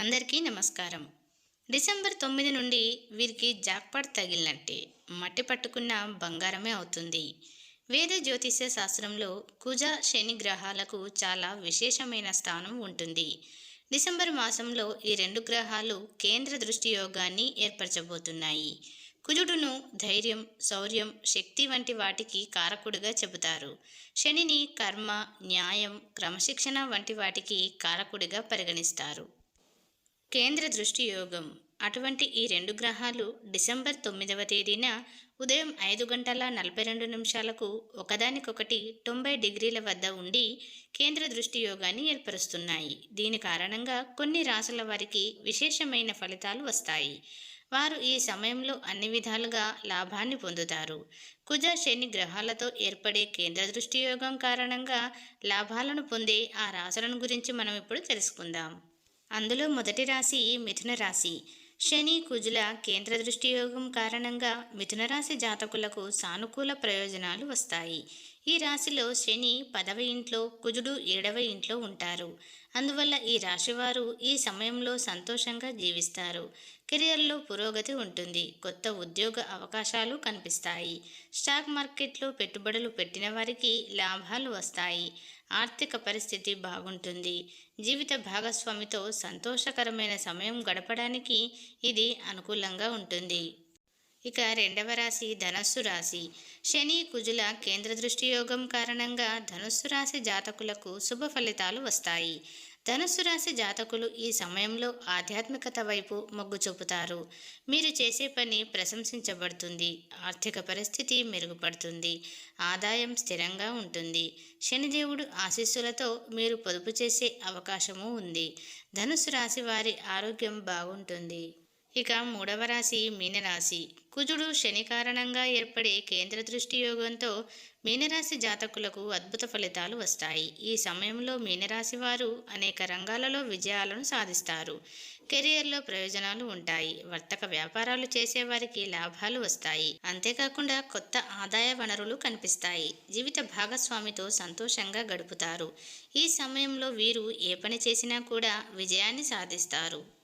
అందరికీ నమస్కారం. డిసెంబర్ తొమ్మిది నుండి వీరికి జాక్పాట్ తగిలినట్టే మట్టి పట్టుకున్న బంగారమే అవుతుంది. వేద జ్యోతిష్య శాస్త్రంలో కుజ శని గ్రహాలకు చాలా విశేషమైన స్థానం ఉంటుంది. డిసెంబర్ మాసంలో ఈ రెండు గ్రహాలు కేంద్ర దృష్టి యోగాన్ని ఏర్పరచబోతున్నాయి. కుజుడును ధైర్యం శౌర్యం శక్తి వంటి వాటికి కారకుడిగా చెబుతారు. శనిని కర్మ న్యాయం క్రమశిక్షణ వంటి వాటికి కారకుడిగా పరిగణిస్తారు. కేంద్ర దృష్టి యోగం. అటువంటి ఈ రెండు గ్రహాలు డిసెంబర్ తొమ్మిదవ తేదీన ఉదయం ఐదు గంటల నలభై రెండు నిమిషాలకు ఒకదానికొకటి తొంభై డిగ్రీల వద్ద ఉండి కేంద్ర దృష్టి యోగాన్ని ఏర్పరుస్తున్నాయి. దీని కారణంగా కొన్ని రాసుల వారికి విశేషమైన ఫలితాలు వస్తాయి. వారు ఈ సమయంలో అన్ని విధాలుగా లాభాన్ని పొందుతారు. కుజ శని గ్రహాలతో ఏర్పడే కేంద్ర దృష్టి యోగం కారణంగా లాభాలను పొందే ఆ రాశులను గురించి మనం ఇప్పుడు తెలుసుకుందాం. అందులో మొదటి రాశి మిథున రాశి. శని కుజుల కేంద్ర దృష్టి యోగం కారణంగా మిథున రాశి జాతకులకు సానుకూల ప్రయోజనాలు వస్తాయి. ఈ రాశిలో శని పదవ ఇంట్లో కుజుడు ఏడవ ఇంట్లో ఉంటారు. అందువల్ల ఈ రాశివారు ఈ సమయంలో సంతోషంగా జీవిస్తారు. కెరియర్లో పురోగతి ఉంటుంది. కొత్త ఉద్యోగ అవకాశాలు కనిపిస్తాయి. స్టాక్ మార్కెట్లో పెట్టుబడులు పెట్టిన వారికి లాభాలు వస్తాయి. ఆర్థిక పరిస్థితి బాగుంటుంది. జీవిత భాగస్వామితో సంతోషకరమైన సమయం గడపడానికి ఇది అనుకూలంగా ఉంటుంది. ఇక రెండవ రాశి ధనస్సు రాశి. శని కుజుల కేంద్ర దృష్టి యోగం కారణంగా ధనుస్సు రాశి జాతకులకు శుభ ఫలితాలు వస్తాయి. ధనుస్సు రాశి జాతకులు ఈ సమయంలో ఆధ్యాత్మికత వైపు మొగ్గు చూపుతారు. మీరు చేసే పని ప్రశంసించబడుతుంది. ఆర్థిక పరిస్థితి మెరుగుపడుతుంది. ఆదాయం స్థిరంగా ఉంటుంది. శనిదేవుడు ఆశీస్సులతో మీరు పొదుపు చేసే అవకాశము ఉంది. ధనుస్సు రాశి వారి ఆరోగ్యం బాగుంటుంది. ఇక మూడవ రాశి మీనరాశి. కుజుడు శని కారణంగా ఏర్పడే కేంద్ర దృష్టి యోగంతో మీనరాశి జాతకులకు అద్భుత ఫలితాలు వస్తాయి. ఈ సమయంలో మీనరాశి వారు అనేక రంగాలలో విజయాలను సాధిస్తారు. కెరియర్లో ప్రయోజనాలు ఉంటాయి. వర్తక వ్యాపారాలు చేసేవారికి లాభాలు వస్తాయి. అంతేకాకుండా కొత్త ఆదాయ వనరులు కనిపిస్తాయి. జీవిత భాగస్వామితో సంతోషంగా గడుపుతారు. ఈ సమయంలో వీరు ఏ పని చేసినా కూడా విజయాన్ని సాధిస్తారు.